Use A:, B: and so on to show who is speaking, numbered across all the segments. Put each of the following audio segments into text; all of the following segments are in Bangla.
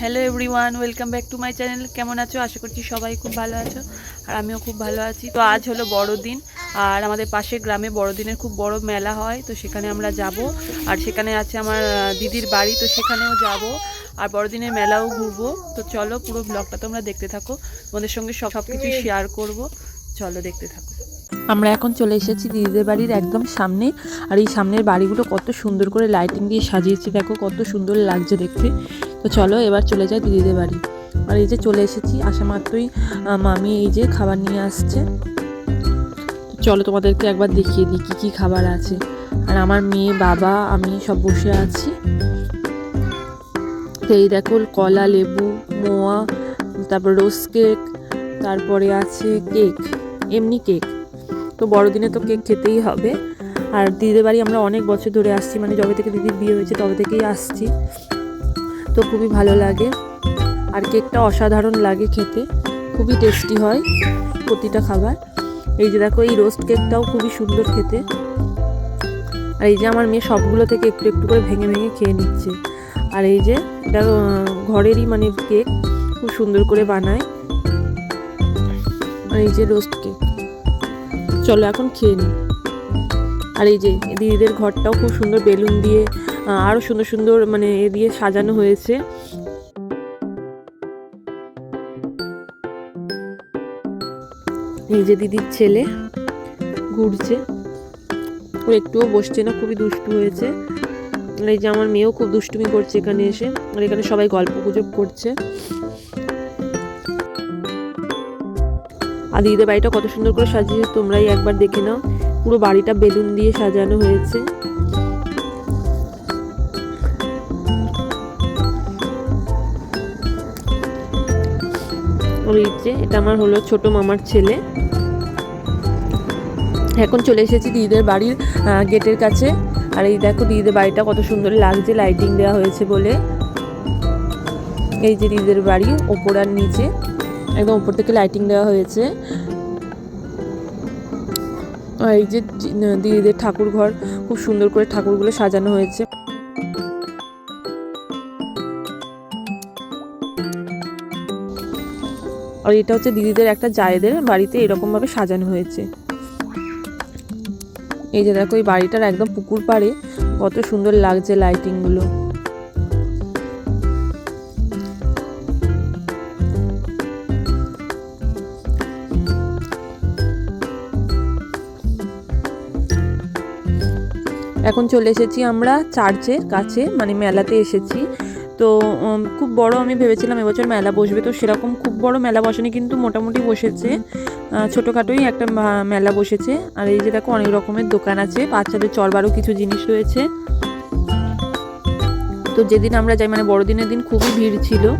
A: Hello everyone welcome back to my channel কেমন আছো? আশা করছি সবাই খুব ভালো আছো আর আমিও খুব ভালো আছি। তো আজ হলো বড়দিন আর আমাদের পাশের গ্রামে বড়দিনের খুব বড় মেলা হয় তো সেখানে আমরা যাব। আর সেখানে আছে আমার দিদির বাড়ি তো সেখানেও যাব। আর বড়দিনের মেলাও ঘুরবো। তো চলো পুরো ব্লগটা তোমরা দেখতে থাকো। তোমাদের সঙ্গে সব সব কিছুই শেয়ার করব। চলো দেখতে থাকো। আমরা এখন চলে এসেছি দিদিদের বাড়ির একদম সামনে। আর এই সামনের বাড়িগুলো কত সুন্দর করে লাইটিং দিয়ে সাজিয়েছে। দেখো কত সুন্দর লাগছে দেখতে। তো চলো এবার চলে যাই দিদিদের বাড়ি। আর এই যে চলে এসেছি, আসা মাত্রই মামি এই যে খাবার নিয়ে আসছে। চলো তোমাদেরকে একবার দেখিয়ে দিই কী কী খাবার আছে। আর আমার মেয়ে, বাবা, আমি সব বসে আছি। এই দেখো, কলা, লেবু, মোয়া, তারপর রোজ কেক, তারপরে আছে কেক, এমনি কেক। তো বড়দিনে তো কেক খেতেই হবে। আর দিদিদের বাড়ি আমরা অনেক বছর ধরে আসছি মানে যবে থেকে দিদির বিয়ে হয়েছে তবে থেকেই আসছি। তো খুবই ভালো লাগে। আর কেকটা অসাধারণ লাগে খেতে। খুবই টেস্টি হয় প্রতিটা খাবার। এই যে দেখো, এই রোস্ট কেকটাও খুবই সুন্দর খেতে। আর এই যে আমার মেয়ে সবগুলো থেকে একটু একটু করে ভেঙে ভেঙে খেয়ে নিচ্ছে। আর এই যে এটা ঘরেরই মানে কেক খুব সুন্দর করে বানায়। আর এই যে রোস্ট কেক চলো এখন খেয়ে নিই। আর এই যে দিদিদের ঘরটাও খুব সুন্দর বেলুন দিয়ে আহ, আরও সুন্দর সুন্দর মানে এ দিয়ে সাজানো হয়েছে। এই যে দিদির ছেলে ঘুরছে। ও একটুও বসছে না খুবই দুষ্টু হয়েছে। আর এই যে আমার মেয়েও খুব দুষ্টুমি করছে এখানে এসে। আর এখানে সবাই গল্প গুজব করছে। আর দিদিদের বাড়িটা কত সুন্দর করে সাজিয়েছে তোমরাই একবার দেখে নাও। পুরো বাড়িটা বেলুন দিয়ে সাজানো হয়েছে। যে, এটা আমার হলো ছোট মামার ছেলে। এখন চলে এসেছি দিদিদের বাড়ির গেটের কাছে। আর এই দেখো দিদিদের বাড়িটা কত সুন্দর লাগছে লাইটিং দেওয়া হয়েছে বলে। এই যে দিদিদের বাড়ি, ওপর আর নিচে। একদম উপর থেকে লাইটিং দেওয়া হয়েছে। আর এই যে দিদিদের ঠাকুর ঘর খুব সুন্দর করে ঠাকুরগুলো সাজানো হয়েছে। আর এটা হচ্ছে দিদিদের একটা জায়েদের বাড়িতে এরকম ভাবে সাজানো হয়েছে। এই যে দেখো, এই বাড়িটার একদম পুকুর পাড়ে কত সুন্দর লাগছে লাইটিংগুলো এখন চলে এসেছি আমরা চার্চের কাছে মানে মেলাতে এসেছি। তো খুব বড় আমি ভেবেছিলাম এবছর মেলা বসবে। তো সেরকম খুব বড় মেলা বসেনি, কিন্তু মোটামুটি বসেছে। ছোটোখাটোই একটা মেলা বসেছে। আর এই যে দেখো অনেক রকমের দোকান আছে, বাচ্চাদের চড়বারও কিছু জিনিস রয়েছে। তো যেদিন আমরা যাই মানে বড়দিনের দিন খুবই ভিড় ছিল।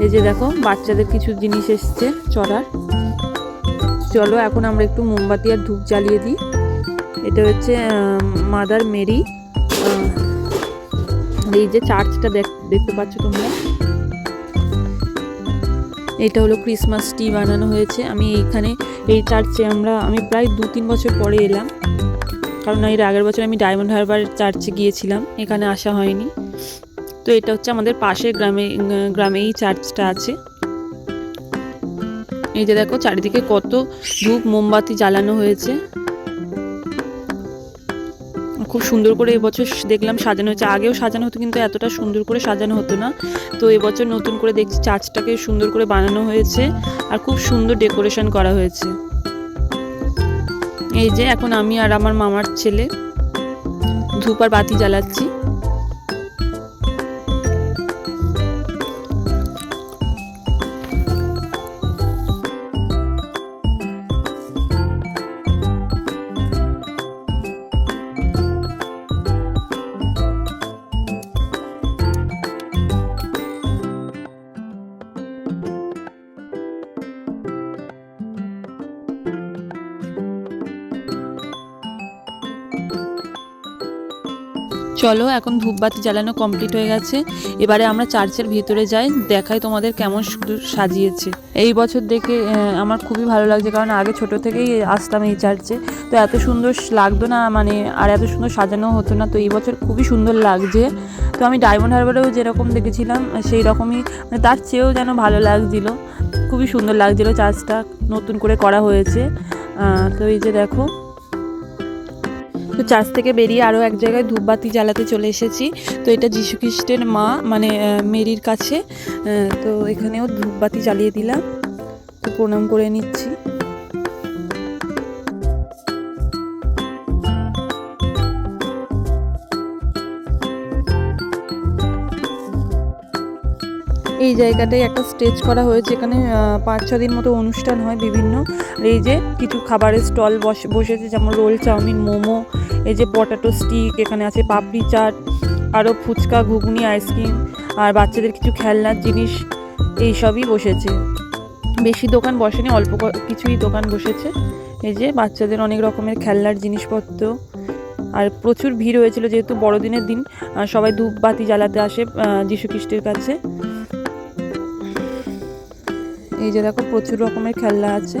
A: এই যে দেখো, বাচ্চাদের কিছু জিনিস এসছে চড়ার। চলো এখন আমরা একটু মোমবাতি আর ধূপ জ্বালিয়ে দিই। এটা হচ্ছে মাদার মেরি। এই যে চার্চটা দেখ- দেখতে পাচ্ছ তোমরা? এটা হলো ক্রিসমাস ট্রি বানানো হয়েছে। আমি এইখানে, এই চার্চে আমরা, আমি প্রায় দু তিন বছর পরে এলাম। কারণ এর আগের বছর আমি ডায়মন্ড হারবার চার্চে গিয়েছিলাম। এখানে আসা হয়নি। তো এটা হচ্ছে আমাদের পাশের গ্রামে গ্রামে এই চার্চটা আছে। এই যে দেখো, চারিদিকে কত ধূপ, মোমবাতি জ্বালানো হয়েছে। খুব সুন্দর করে এবছর দেখলাম সাজানো হয়েছে। আগেও সাজানো হতো কিন্তু এতটা সুন্দর করে সাজানো হতো না। তো এবছর নতুন করে দেখছি চার্চটাকে সুন্দর করে বানানো হয়েছে আর খুব সুন্দর ডেকোরেশন করা হয়েছে। এই যে এখন আমি আর আমার মামার ছেলে ধূপ আর বাতি জ্বালাচ্ছি। চলো, এখন ধূপবাতি জ্বালানো কমপ্লিট হয়ে গেছে। এবারে আমরা চার্চের ভিতরে যাই, দেখাই তোমাদের কেমন সাজিয়েছে। এই বছর দেখে আমার খুবই ভালো লাগছে, কারণ আগে ছোট থেকেই আসতাম এই চার্চে। তো এত সুন্দর লাগতো না মানে আর এত সুন্দর সাজানো হতো না, তো এই বছর খুবই সুন্দর লাগছে। তো আমি ডায়মন্ড হারবারেও যেরকম দেখেছিলাম, সেই রকমই মানে তার চেয়েও যেন ভালো লাগছিল। খুবই সুন্দর লাগছিল চার্চটা নতুন করে করা হয়েছে। তো এই যে দেখো তো চার্চ থেকে বেরিয়ে আরও এক জায়গায় ধূপবাতি জ্বালাতে চলে এসেছি। তো এটা যীশু খ্রিস্টের মা মানে মেরির কাছে। তো এখানেও ধূপবাতি জ্বালিয়ে দিলাম। তো প্রণাম করে নিচ্ছি। এই জায়গাটায় একটা স্টেজ করা হয়েছে। এখানে পাঁচ ছ দিন মতো অনুষ্ঠান হয় বিভিন্ন। এই যে কিছু খাবারের স্টল বসে বসেছে যেমন রোল চাউমিন মোমো এই যে পটাটো স্টিক এখানে আছে পাপড়ি চাট আরও ফুচকা ঘুগনি আইসক্রিম আর বাচ্চাদের কিছু খেলনার জিনিস এই সবই বসেছে। বেশি দোকান বসেনি অল্প কিছুই দোকান বসেছে। এই যে বাচ্চাদের অনেক রকমের খেলনার জিনিসপত্র। আর প্রচুর ভিড় হয়েছিল যেহেতু বড়দিনের দিন সবাই ধূপবাতি জ্বালাতে আসে আহ, যীশু খ্রিস্টের কাছে। এই যে দেখো প্রচুর রকমের খেলনা আছে।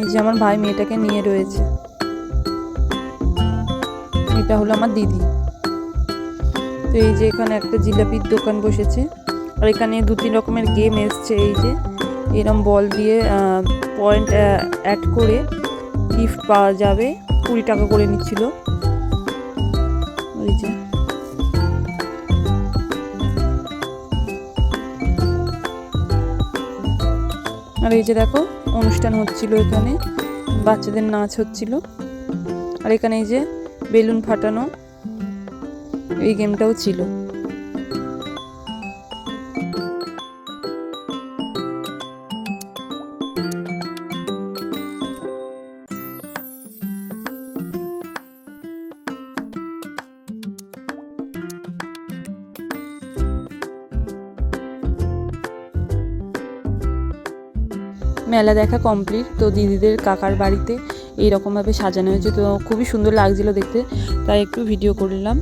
A: এই যে আমার ভাই মেয়েটাকে নিয়ে রয়েছে। এটা হলো আমার দিদি। তো এই যে এখানে একটা জিলাপির দোকান বসেছে। আর এখানে দু তিন রকমের গেম এসছে এই যে। এরম বল দিয়ে পয়েন্ট অ্যাড করে গিফট পাওয়া যাবে। কুড়ি টাকা করে নিচ্ছিল। ওই যে। আর এই যে দেখো, অনুষ্ঠান হচ্ছিল এখানে, বাচ্চাদের নাচ হচ্ছিল। আর এখানে এই যে বেলুন ফাটানো, এই গেমটাও ছিল। মেলা দেখা কমপ্লিট তো দিদিদের কাকার বাড়িতে এই রকমভাবে সাজানো হয়েছে, তো খুবই সুন্দর লাগছিল দেখতে, তাই একটু ভিডিও করলাম।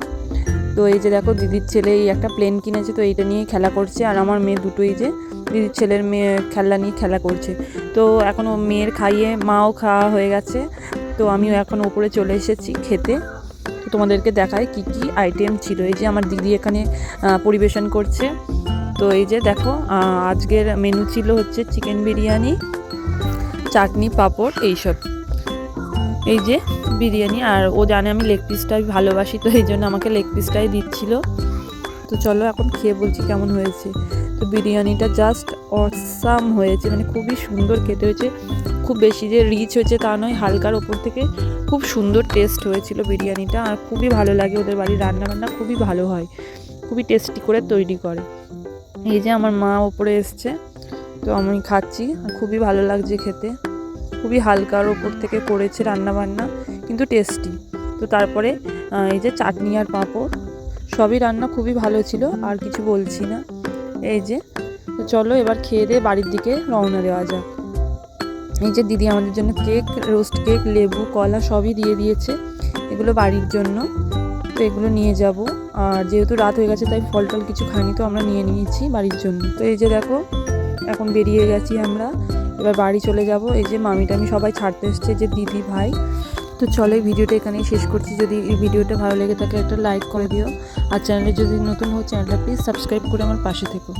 A: তো এই যে দেখো, দিদির ছেলে এই একটা প্লেন কিনেছে, তো এইটা নিয়ে খেলা করছে, আর আমার মেয়ে দুটোই যে দিদির ছেলের মেয়ে খেলনা নিয়ে খেলা করছে। তো এখন মেয়ের খাইয়ে মাও খাওয়া হয়ে গেছে, তো আমিও এখন ওপরে চলে এসেছি খেতে। তো তোমাদেরকে দেখায় কি কি আইটেম ছিল। এই যে আমার দিদি এখানে পরিবেশন করছে। তো এই যে দেখো আজকের মেনু ছিল হচ্ছে চিকেন বিরিয়ানি চাটনি, পাঁপড় এইসব। এই যে বিরিয়ানি, আর ও জানে আমি লেগ পিসটাই ভালোবাসি, তো এই জন্য আমাকে লেগ পিসটাই দিচ্ছিল। তো চলো এখন খেয়ে বলছি কেমন হয়েছে। তো বিরিয়ানিটা জাস্ট অসাম হয়েছে মানে খুবই সুন্দর খেতে হয়েছে। খুব বেশি যে রিচ হয়েছে তা নয়, হালকার ওপর থেকে খুব সুন্দর টেস্ট হয়েছিল বিরিয়ানিটা, আর খুবই ভালো লাগে ওদের বাড়ির রান্নাবান্না, খুবই ভালো হয়। খুবই টেস্টি করে তৈরি করে। এই যে আমার মা ওপরে এসছে। তো আমি খাচ্ছি। খুবই ভালো লাগছে খেতে। খুবই হালকার ওপর থেকে করেছে রান্না বান্না কিন্তু টেস্টি তো তারপরে এই যে চাটনি আর পাঁপড়, সবই রান্না খুবই ভালো ছিল, আর কিছু বলছি না। এই যে, তো চলো এবার খেয়ে দিয়ে বাড়ির দিকে রওনা দেওয়া যাক। এই যে দিদি আমাদের জন্য কেক, রোস্ট কেক, লেবু, কলা সবই দিয়ে দিয়েছে। এগুলো বাড়ির জন্য। তো এগুলো নিয়ে যাব। আর যেহেতু রাত হয়ে গেছে, তাই ফল টল কিছু খাইনি, তো আমরা নিয়ে নিয়েছি বাড়ির জন্য। তো এই যে দেখো এখন বেরিয়ে গেছি আমরা। এবার বাড়ি চলে যাব। এই যে মামি টামি সবাই ছাড়তে এসছে যে দিদি ভাই। তো চলে ভিডিওটা এখানেই শেষ করছি। যদি এই ভিডিওটা ভালো লেগে থাকে, একটা লাইক করে দিও। আর চ্যানেলে যদি নতুন হো চ্যানেলটা প্লিজ সাবস্ক্রাইব করে আমার পাশে থেকো।